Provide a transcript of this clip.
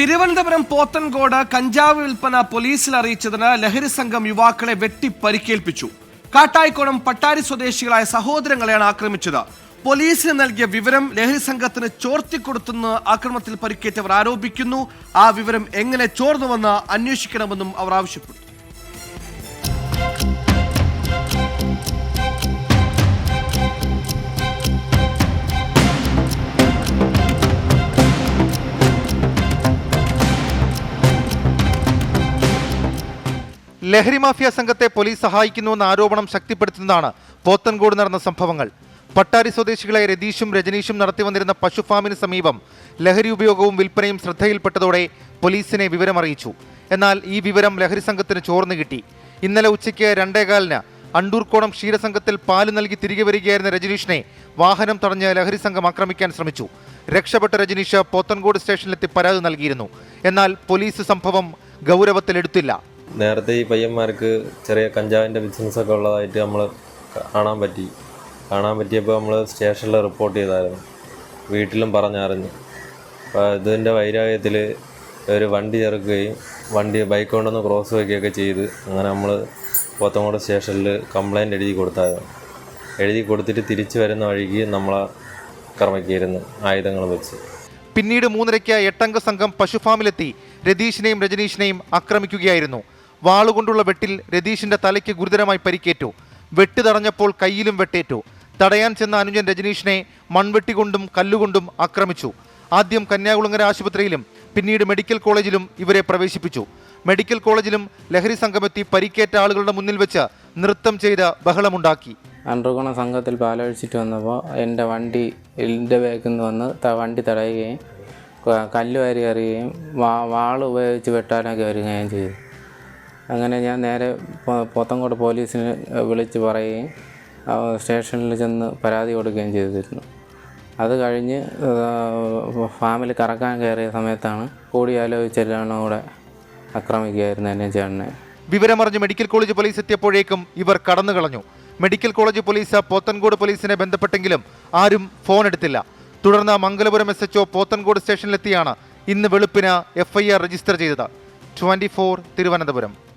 തിരുവനന്തപുരം പോത്തൻകോട് കഞ്ചാവ് വിൽപ്പന പോലീസിൽ അറിയിച്ചതിന് ലഹരി സംഘം യുവാക്കളെ വെട്ടി പരിക്കേൽപ്പിച്ചു കാട്ടായിക്കോണം പട്ടാരി സ്വദേശികളായ സഹോദരങ്ങളെയാണ് ആക്രമിച്ചത്. പോലീസിന് നൽകിയ വിവരം ലഹരി സംഘത്തിന് ചോർത്തിക്കൊടുത്തെന്ന് ആക്രമണത്തിൽ പരിക്കേറ്റവർ ആരോപിക്കുന്നു. ആ വിവരം എങ്ങനെ ചോർന്നുവെന്ന് അന്വേഷിക്കണമെന്നും അവർ ആവശ്യപ്പെട്ടു. ലഹരി മാഫിയ സംഘത്തെ പോലീസ് സഹായിക്കുന്നു എന്ന ആരോപണം ശക്തിപ്പെടുത്തുന്നതാണ് പോത്തൻകോട് നടന്ന സംഭവങ്ങൾ. പട്ടാരി സ്വദേശികളായ രതീഷും രജനീഷും നടത്തി വന്നിരുന്ന പശുഫാമിന് സമീപം ലഹരി ഉപയോഗവും വിൽപ്പനയും ശ്രദ്ധയിൽപ്പെട്ടതോടെ പോലീസിനെ വിവരമറിയിച്ചു എന്നാൽ ഈ വിവരം ലഹരി സംഘത്തിന് ചോർന്നു കിട്ടി. ഇന്നലെ ഉച്ചയ്ക്ക് രണ്ടേകാലിന് അണ്ടൂർക്കോണം ക്ഷീരസംഘത്തിൽ പാൽ നൽകി തിരികെ വരികയായിരുന്ന രജനീഷിനെ വാഹനം തടഞ്ഞ് ലഹരി സംഘം ആക്രമിക്കാൻ ശ്രമിച്ചു. രക്ഷപ്പെട്ട രജനീഷ് പോത്തൻകോട് സ്റ്റേഷനിലെത്തി പരാതി നൽകിയിരുന്നു. എന്നാൽ പോലീസ് സംഭവം ഗൗരവത്തിലെടുത്തില്ല. നേരത്തെ ഈ പയ്യന്മാർക്ക് ചെറിയ കഞ്ചാവിന്റെ ബിസിനസ്സൊക്കെ ഉള്ളതായിട്ട് നമ്മൾ കാണാൻ പറ്റി. കാണാൻ പറ്റിയപ്പോൾ നമ്മൾ സ്റ്റേഷനിൽ റിപ്പോർട്ട് ചെയ്തായിരുന്നു. വീട്ടിലും പറഞ്ഞറിഞ്ഞു അപ്പോൾ ഇതിന്റെ വൈരാഗ്യത്തിൽ ഒരു വണ്ടി ചെറുക്കുകയും വണ്ടി ബൈക്ക് കൊണ്ടൊന്ന് ക്രോസ് വയ്ക്കുകയൊക്കെ ചെയ്ത് അങ്ങനെ നമ്മൾ പോത്തങ്കോട് സ്റ്റേഷനിൽ കംപ്ലൈന്റ് എഴുതി കൊടുത്തായിരുന്നു. എഴുതി കൊടുത്തിട്ട് തിരിച്ചു വരുന്ന വഴിക്ക് നമ്മളെ ക്രമിക്കായിരുന്നു ആയുധങ്ങൾ വെച്ച്. പിന്നീട് മൂന്നരയ്ക്ക് എട്ടംഗ സംഘം പശുഫാമിലെത്തി. രതീഷിനെയും രജനീഷിനെയും ആക്രമിക്കുകയായിരുന്നു. വാളുകൊണ്ടുള്ള വെട്ടിൽ രതീഷിന്റെ തലയ്ക്ക് ഗുരുതരമായി പരിക്കേറ്റു. വെട്ട് തടഞ്ഞപ്പോൾ കയ്യിലും വെട്ടേറ്റു. തടയാൻ ചെന്ന അനുജൻ രജനീഷിനെ മൺവെട്ടി കൊണ്ടും കല്ലുകൊണ്ടും ആക്രമിച്ചു. ആദ്യം കന്യാകുളങ്ങര ആശുപത്രിയിലും പിന്നീട് മെഡിക്കൽ കോളേജിലും ഇവരെ പ്രവേശിപ്പിച്ചു. മെഡിക്കൽ കോളേജിലും ലഹരി സംഘമെത്തി പരിക്കേറ്റ ആളുകളുടെ മുന്നിൽ വെച്ച് നൃത്തം ചെയ്ത് ബഹളമുണ്ടാക്കി. അണ്ടർഗോണ സംഘത്തിൽ പാലൊഴിച്ചിട്ട് വന്നപ്പോൾ എന്റെ വണ്ടി എന്റെ ബാക്കിൽ നിന്ന് വന്ന് വണ്ടി തടയുകയും കല്ല് വാരി വാ വാൾ ഉപയോഗിച്ച് വെട്ടാനൊക്കെ വരികയും ചെയ്തു. അങ്ങനെ ഞാൻ നേരെ പോത്തങ്കോട് പോലീസിന് വിളിച്ച് പറയുകയും സ്റ്റേഷനിൽ ചെന്ന് പരാതി കൊടുക്കുകയും ചെയ്തിരുന്നു. അത് കഴിഞ്ഞ് ഫാമിൽ കറക്കാൻ കയറിയ സമയത്താണ് കൂടിയാലോചിച്ചെല്ലാം കൂടെ ആക്രമിക്കുകയായിരുന്നു എന്നെ ചേട്ടനെ. വിവരമറിഞ്ഞ് മെഡിക്കൽ കോളേജ് പോലീസ് എത്തിയപ്പോഴേക്കും ഇവർ കടന്നു കളഞ്ഞു. മെഡിക്കൽ കോളേജ് പോലീസ് പോത്തൻകോട് പോലീസിനെ ബന്ധപ്പെട്ടെങ്കിലും ആരും ഫോൺ എടുത്തില്ല. തുടർന്ന് മംഗലപുരം എസ് എച്ച്ഒ പോത്തൻകോട് സ്റ്റേഷനിലെത്തിയാണ് ഇന്ന് വെളുപ്പിന് എഫ്ഐആർ രജിസ്റ്റർ ചെയ്തത്. ട്വന്റി തിരുവനന്തപുരം.